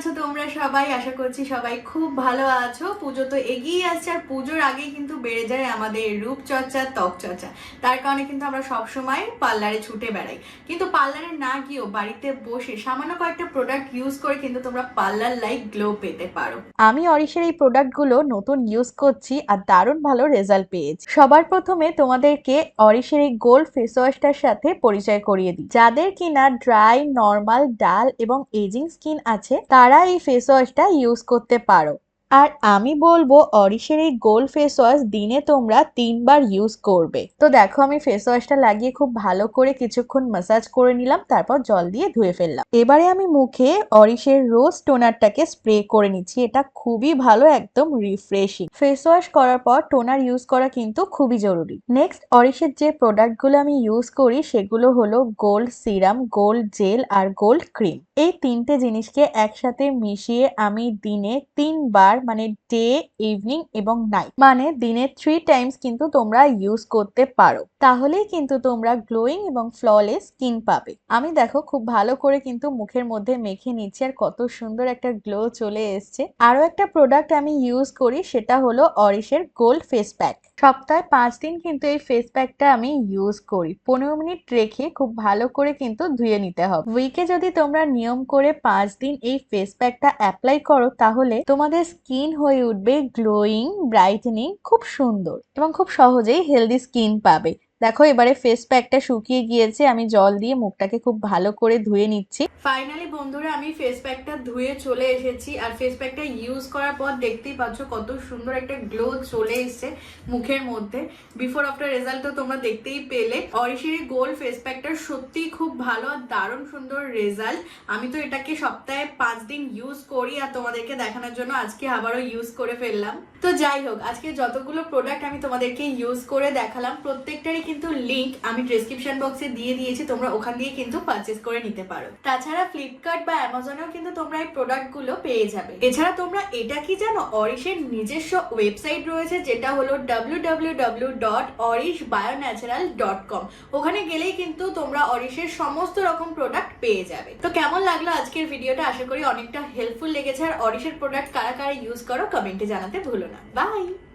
আছো তোমরা সবাই? আশা করছি সবাই খুব ভালো আছো। পুজো তো এগিয়ে আসছে আর পুজোর আগেই কিন্তু বেড়ে যায় আমাদের রূপচর্চা ত্বক চর্চা তার কারণে কিন্তু আমরা সব সময় পার্লারে ছুটে বেড়াই। কিন্তু পার্লারে না গিয়েও বাড়িতে বসে সামান্য কয়েকটা প্রোডাক্ট ইউজ করে কিন্তু তোমরা পার্লার লাইক গ্লো পেতে পারো। আমি অরিশের এই প্রোডাক্টগুলো নতুন ইউজ করছি আর দারুণ ভালো রেজাল্ট পেয়েছি। সবার প্রথমে তোমাদেরকে অরিশের এই গোল্ড ফেস ওয়াশটার সাথে পরিচয় করিয়ে দিই। যাদের কিনা ড্রাই নর্মাল ডাল এবং এজিং স্কিন আছে, তারা এই ফেস ওয়াশটা ইউজ করতে পারো। আর আমি বলব অরিশের এই গোল্ড ফেস ওয়াশ দিনে তোমরা তিনবার ইউজ করবে। তো দেখো আমি ফেস ওয়াশটা লাগিয়ে খুব ভালো করে কিছুক্ষণ মাসাজ করে নিলাম, তারপর জল দিয়ে ধুয়ে ফেললাম। এবারে আমি মুখে অরিশের রোজ টোনারটাকে স্প্রে করে নিচ্ছি, এটা খুবই ভালো, একদম রিফ্রেশিং ফেস ওয়াশ করার পর টোনার ইউজ করা কিন্তু খুবই জরুরি। নেক্সট অরিশের যে প্রোডাক্টগুলো আমি ইউজ করি, সেগুলো হলো গোল্ড সিরাম গোল্ড জেল আর গোল্ড ক্রিম এই তিনটে জিনিসকে একসাথে মিশিয়ে আমি দিনে তিনবার মানে ডে, ইভিনিং এবং নাইট মানে দিনে থ্রি টাইমস কিন্তু তোমরা ইউজ করতে পারো। তাহলেই কিন্তু তোমরা গ্লোয়িং এবং ফ্ললেস স্কিন পাবে। আমি দেখো খুব ভালো করে কিন্তু মুখের মধ্যে মেখে নিচ্ছি আর কত সুন্দর একটা গ্লো চলে এসছে। আরও একটা প্রোডাক্ট আমি ইউজ করি, সেটা হলো অরিশের গোল্ড ফেস প্যাক সপ্তাহে পাঁচ দিন কিন্তু এই ফেস প্যাকটা আমি ইউজ করি। পনেরো মিনিট রেখে খুব ভালো করে কিন্তু ধুয়ে নিতে হবে। উইকে যদি তোমরা নিয়ম করে পাঁচ দিন এই ফেস প্যাকটা অ্যাপ্লাই করো, তাহলে তোমাদের স্কিন হয়ে উঠবে গ্লোয়িং ব্রাইটেনিং খুব সুন্দর এবং খুব সহজেই হেলদি স্কিন পাবে। দেখো, এবারে ফেস প্যাকটা শুকিয়ে গিয়েছে, আমি জল দিয়ে মুখটাকে খুব ভালো করে ধুয়ে নিচ্ছি। ফাইনালি বন্ধুরা, আমি ফেস প্যাকটা ধুয়ে চলে এসেছি, আর ফেস প্যাকটা ইউজ করার পর দেখতেই পাচ্ছ কত সুন্দর একটা গ্লো চলে এসেছে মুখের মধ্যে। বিফোর আফটার রেজাল্ট তো তোমরা দেখতেই পেলে। অরিশিরি গোল্ড ফেস প্যাকটা সত্যিই খুব ভালো আর দারুণ সুন্দর রেজাল্ট আমি তো এটাকে সপ্তাহে পাঁচ দিন ইউজ করি, আর তোমাদেরকে দেখানোর জন্য আজকে আবারও ইউজ করে ফেললাম। তো যাই হোক, আজকে যতগুলো প্রোডাক্ট আমি তোমাদেরকে ইউজ করে দেখালাম, প্রত্যেকটারই কিন্তু লিংক আমি ডেসক্রিপশন বক্সে দিয়ে দিয়েছি, তোমরা ওখান দিয়ে কিন্তু পারচেস করে নিতে পারো। তাছাড়া ফ্লিপকার্ট বা অ্যামাজনেও কিন্তু তোমরা এই প্রোডাক্টগুলো পেয়ে যাবে। এছাড়া তোমরা এটা কি জানো? অরিশের নিজস্ব ওয়েবসাইট রয়েছে, যেটা হলো W W dot Aurish Bionatural dot com ওখানে গেলেই কিন্তু তোমরা অরিশের সমস্ত রকম প্রোডাক্ট পেয়ে যাবে। তো কেমন লাগল আজকের ভিডিওটা? আশা করি অনেকটা হেল্পফুল লেগেছে। আর অরিশের প্রোডাক্ট কারা কারা ইউজ করো কমেন্টে জানাতে ভুলো না। বাই